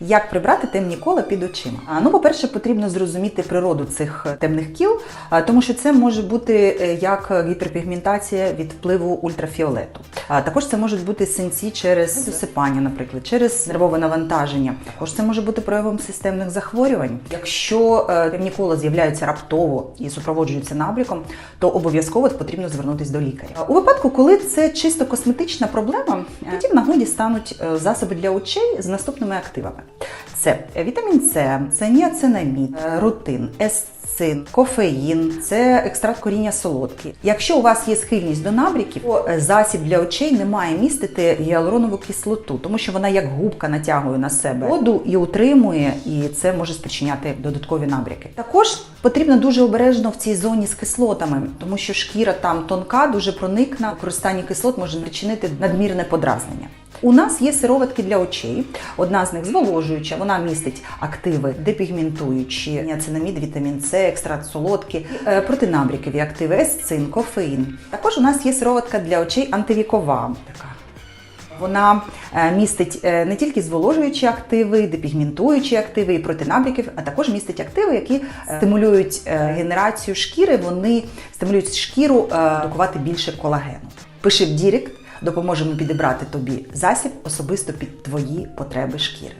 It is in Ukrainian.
Як прибрати темні кола під очима? А, Ну, по-перше, потрібно зрозуміти природу цих е, темних кіл, тому що це може бути е, як гіперпігментація від впливу ультрафіолету. Також це можуть бути синці через засипання, наприклад, через нервове навантаження. Також це може бути проявом системних захворювань. Якщо е, з'являються раптово і супроводжуються набряком, то обов'язково потрібно звернутися до лікаря. У випадку, коли це чисто косметична проблема, тоді в нагоді стануть е, засоби для очей з наступними активами: це вітамін С, це ніацинамід, е, рутин, есцин, кофеїн, це екстракт коріння солодкий. Якщо у вас є схильність до набряків, то е, засіб для очей не має містити гіалуронову кислоту, тому що вона як губка натягує на себе воду і утримує, і це може спричиняти додаткові набряки. Також потрібно дуже обережно в цій зоні з кислотами, тому що шкіра там тонка, дуже проникна. Використання кислот може спричинити надмірне подразнення. У нас є сироватки для очей. Одна з них зволожуюча, вона містить активи депігментуючі, ніацинамід, вітамін С, екстракт солодкі, е, протинабрякові активи, есцин, кофеїн. Також у нас є сироватка для очей антивікова. Вона е, містить е, не тільки зволожуючі активи, депігментуючі активи і протинабряків, а також містить активи, які стимулюють генерацію шкіри. Вони стимулюють шкіру докувати більше колагену. Пиши в Дірект, допоможемо підібрати тобі засіб особисто під твої потреби шкіри.